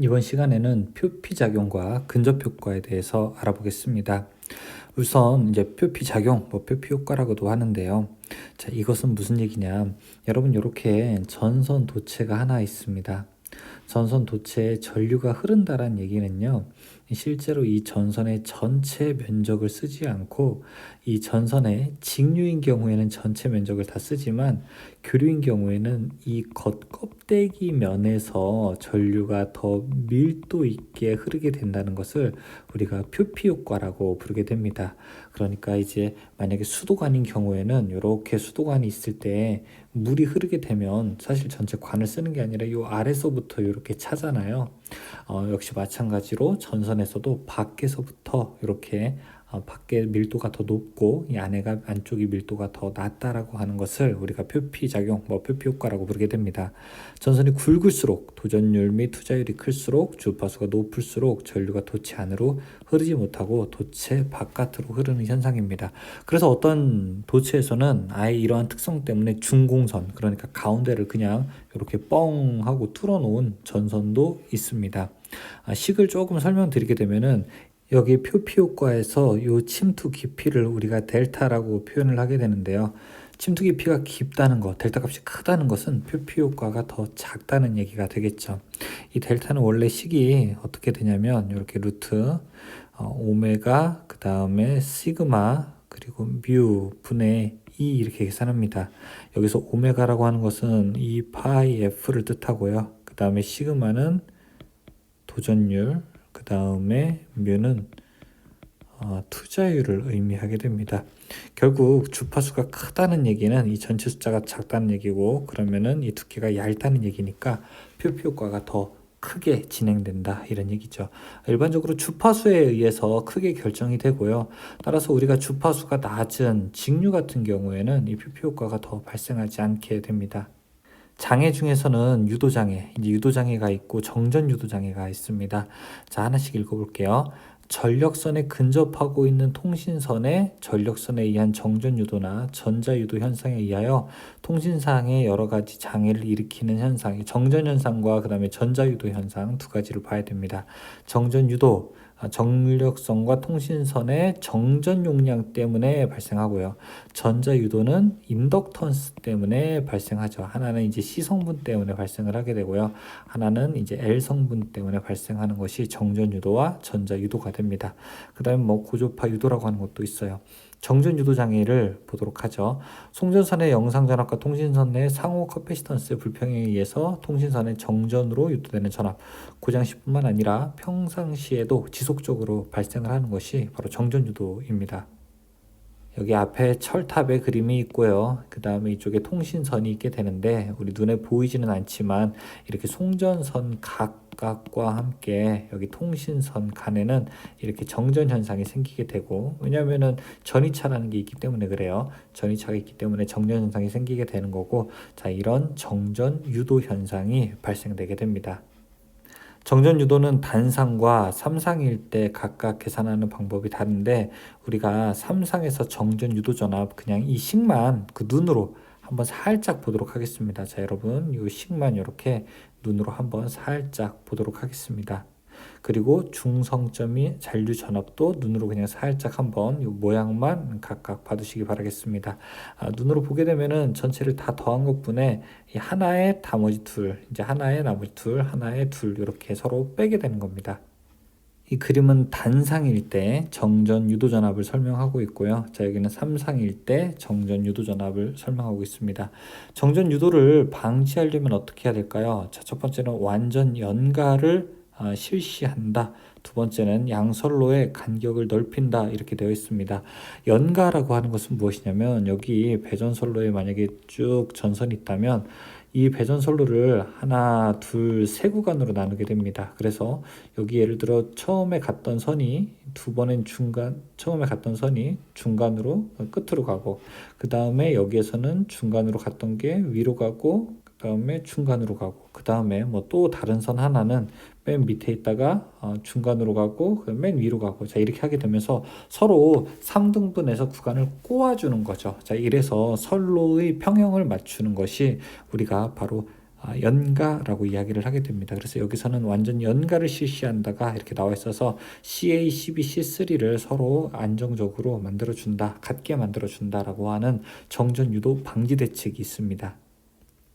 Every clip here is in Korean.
이번 시간에는 표피 작용과 근접 효과에 대해서 알아보겠습니다. 우선 이제 표피 작용, 뭐 표피 효과라고도 하는데요. 자, 이것은 무슨 얘기냐? 여러분 이렇게 전선 도체가 하나 있습니다. 전선 도체에 전류가 흐른다란 얘기는요. 실제로 이 전선의 전체 면적을 쓰지 않고 이 전선의 직류인 경우에는 전체 면적을 다 쓰지만 교류인 경우에는 이 겉 껍데기 면에서 전류가 더 밀도 있게 흐르게 된다는 것을 우리가 표피 효과라고 부르게 됩니다. 그러니까 이제 만약에 수도관인 경우에는 이렇게 수도관이 있을 때 물이 흐르게 되면 사실 전체 관을 쓰는 게 아니라 이 아래서부터 이렇게 차잖아요. 어, 역시 마찬가지로 전선에서도 밖에서부터 이렇게 어, 밖에 밀도가 더 높고 이 안에가 안쪽이 밀도가 더 낮다라고 하는 것을 우리가 표피 작용, 뭐 표피 효과라고 부르게 됩니다. 전선이 굵을수록 도전율 및 투자율이 클수록 주파수가 높을수록 전류가 도체 안으로 흐르지 못하고 도체 바깥으로 흐르는 현상입니다. 그래서 어떤 도체에서는 아예 이러한 특성 때문에 중공선, 그러니까 가운데를 그냥 이렇게 뻥 하고 뚫어 놓은 전선도 있습니다. 아, 식을 조금 설명드리게 되면은 여기 표피 효과에서 이 침투 깊이를 우리가 델타라고 표현을 하게 되는데요. 침투 깊이가 깊다는 것, 델타 값이 크다는 것은 표피 효과가 더 작다는 얘기가 되겠죠. 이 델타는 원래 식이 어떻게 되냐면 이렇게 루트 어, 오메가 그 다음에 시그마 그리고 뮤 분의 2 이렇게 계산합니다. 여기서 오메가라고 하는 것은 이 파이 f를 뜻하고요. 그 다음에 시그마는 도전율 그 다음에 뮤는 어, 투자율을 의미하게 됩니다. 결국 주파수가 크다는 얘기는 이 전체 숫자가 작다는 얘기고 그러면은 이 두께가 얇다는 얘기니까 표피 효과가 더 크게 진행된다 이런 얘기죠. 일반적으로 주파수에 의해서 크게 결정이 되고요. 따라서 우리가 주파수가 낮은 직류 같은 경우에는 이 표피 효과가 더 발생하지 않게 됩니다. 장애 중에서는 유도장애, 이제 유도장애가 있고 정전 유도장애가 있습니다. 자, 하나씩 읽어볼게요. 전력선에 근접하고 있는 통신선의 전력선에 의한 정전 유도나 전자 유도 현상에 의하여 통신상의 여러 가지 장애를 일으키는 현상, 정전 현상과 그다음에 전자 유도 현상 두 가지를 봐야 됩니다. 정전 유도 아, 정력선과 통신선의 정전 용량 때문에 발생하고요. 전자 유도는 인덕턴스 때문에 발생하죠. 하나는 이제 C 성분 때문에 발생을 하게 되고요. 하나는 이제 L 성분 때문에 발생하는 것이 정전 유도와 전자 유도가 됩니다. 그다음에 뭐 고조파 유도라고 하는 것도 있어요. 정전 유도 장애를 보도록 하죠. 송전선의 영상 전압과 통신선 내 상호 커패시턴스의 불평에 의해서 통신선의 정전으로 유도되는 전압, 고장 시뿐만 아니라 평상시에도 지속적으로 발생을 하는 것이 바로 정전 유도입니다. 여기 앞에 철탑의 그림이 있고요. 그 다음에 이쪽에 통신선이 있게 되는데 우리 눈에 보이지는 않지만 이렇게 송전선 각각과 함께 여기 통신선 간에는 이렇게 정전 현상이 생기게 되고 왜냐하면은 전이차라는 게 있기 때문에 그래요. 전이차가 있기 때문에 정전 현상이 생기게 되는 거고 자 이런 정전 유도 현상이 발생되게 됩니다. 정전 유도는 단상과 삼상일 때 각각 계산하는 방법이 다른데 우리가 삼상에서 정전 유도 전압 그냥 이 식만 그 눈으로 한번 살짝 보도록 하겠습니다. 자 여러분 이 식만 이렇게 눈으로 한번 살짝 보도록 하겠습니다. 그리고 중성점이 잔류 전압도 눈으로 그냥 살짝 한번 이 모양만 각각 봐두시기 바라겠습니다. 아, 눈으로 보게 되면은 전체를 다 더한 것뿐에 이 하나에 나머지 둘, 이제 하나에 나머지 둘, 하나에 둘 이렇게 서로 빼게 되는 겁니다. 이 그림은 단상일 때 정전 유도 전압을 설명하고 있고요. 자, 여기는 삼상일 때 정전 유도 전압을 설명하고 있습니다. 정전 유도를 방지하려면 어떻게 해야 될까요? 자, 첫 번째는 완전 연가를 아, 실시한다. 두 번째는 양선로의 간격을 넓힌다 이렇게 되어 있습니다. 연가라고 하는 것은 무엇이냐면 여기 배전선로에 만약에 쭉 전선이 있다면 이 배전선로를 하나, 둘, 세 구간으로 나누게 됩니다. 그래서 여기 예를 들어 처음에 갔던 선이 두 번엔 중간, 처음에 갔던 선이 중간으로 끝으로 가고 그 다음에 여기에서는 중간으로 갔던 게 위로 가고 그 다음에 중간으로 가고 그 다음에 뭐 또 다른 선 하나는 맨 밑에 있다가 어, 중간으로 가고 맨 위로 가고 자 이렇게 하게 되면서 서로 3등분해서 구간을 꼬아주는 거죠. 자 이래서 선로의 평형을 맞추는 것이 우리가 바로 아, 연가라고 이야기를 하게 됩니다. 그래서 여기서는 완전 연가를 실시한다가 이렇게 나와 있어서 CA, CB, C3를 서로 안정적으로 만들어 준다, 같게 만들어 준다라고 하는 정전 유도 방지 대책이 있습니다.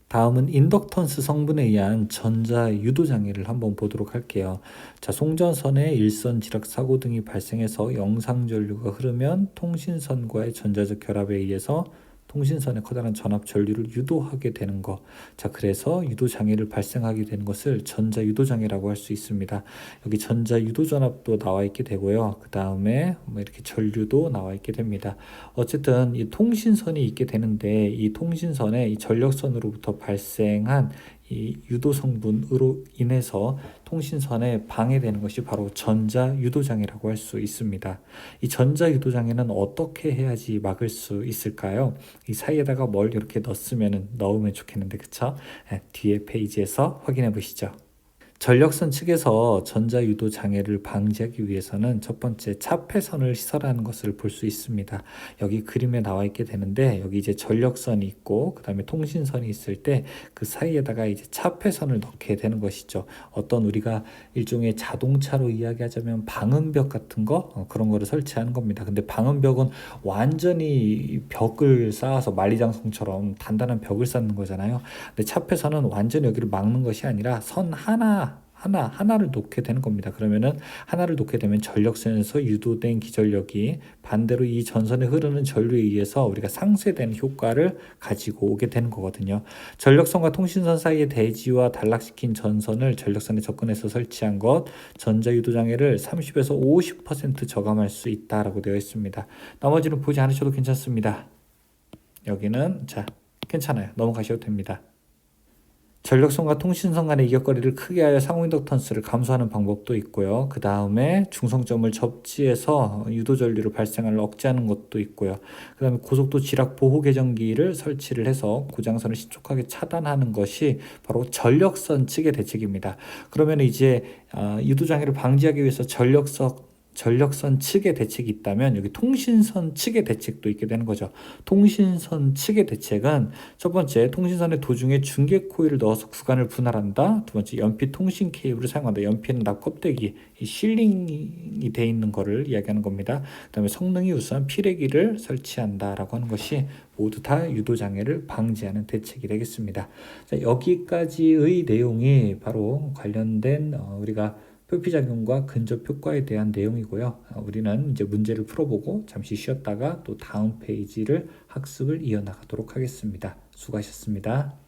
다음은 인덕턴스 성분에 의한 전자 유도 장애를 한번 보도록 할게요. 자, 송전선에 일선 지락 사고 등이 발생해서 영상 전류가 흐르면 통신선과의 전자적 결합에 의해서 통신선의 커다란 전압 전류를 유도하게 되는 것. 자, 그래서 유도 장애를 발생하게 되는 것을 전자 유도 장애라고 할 수 있습니다. 여기 전자 유도 전압도 나와 있게 되고요. 그 다음에 뭐 이렇게 전류도 나와 있게 됩니다. 어쨌든 이 통신선이 있게 되는데 이 통신선에 이 전력선으로부터 발생한 이 유도 성분으로 인해서 통신선에 방해되는 것이 바로 전자 유도 장애라고 할 수 있습니다. 이 전자 유도 장애는 어떻게 해야지 막을 수 있을까요? 이 사이에다가 뭘 이렇게 넣었으면 넣으면 좋겠는데 그쵸? 네, 뒤에 페이지에서 확인해 보시죠. 전력선 측에서 전자 유도 장애를 방지하기 위해서는 첫 번째 차폐선을 시설하는 것을 볼 수 있습니다. 여기 그림에 나와 있게 되는데 여기 이제 전력선이 있고 그다음에 통신선이 있을 때 그 사이에다가 이제 차폐선을 넣게 되는 것이죠. 어떤 우리가 일종의 자동차로 이야기하자면 방음벽 같은 거 어, 그런 거를 설치하는 겁니다. 근데 방음벽은 완전히 벽을 쌓아서 만리장성처럼 단단한 벽을 쌓는 거잖아요. 근데 차폐선은 완전히 여기를 막는 것이 아니라 선 하나 하나 하나를 놓게 되는 겁니다. 그러면은 하나를 놓게 되면 전력선에서 유도된 기전력이 반대로 이 전선에 흐르는 전류에 의해서 우리가 상쇄되는 효과를 가지고 오게 되는 거거든요. 전력선과 통신선 사이의 대지와 단락시킨 전선을 전력선에 접근해서 설치한 것 전자 유도 장애를 30에서 50% 저감할 수 있다라고 되어 있습니다. 나머지는 보지 않으셔도 괜찮습니다. 여기는 자 괜찮아요. 넘어가셔도 됩니다. 전력선과 통신선 간의 이격거리를 크게 하여 상호 인덕턴스를 감소하는 방법도 있고요. 그 다음에 중성점을 접지해서 유도 전류를 발생을 억제하는 것도 있고요. 그 다음에 고속도 지락 보호 계정기를 설치를 해서 고장선을 신속하게 차단하는 것이 바로 전력선 측의 대책입니다. 그러면 이제 어, 유도 장애를 방지하기 위해서 전력선 전력선 측의 대책이 있다면 여기 통신선 측의 대책도 있게 되는 거죠. 통신선 측의 대책은 첫 번째 통신선의 도중에 중계 코일을 넣어서 구간을 분할한다. 두 번째 연필 통신 케이블을 사용한다. 연필은 납 껍데기 이 실링이 돼 있는 거를 이야기하는 겁니다. 그다음에 성능이 우수한 피레기를 설치한다라고 하는 것이 모두 다 유도 장애를 방지하는 대책이 되겠습니다. 자, 여기까지의 내용이 바로 관련된 어, 우리가 표피작용과 근접 효과에 대한 내용이고요. 아, 우리는 이제 문제를 풀어보고 잠시 쉬었다가 또 다음 페이지를 학습을 이어나가도록 하겠습니다. 수고하셨습니다.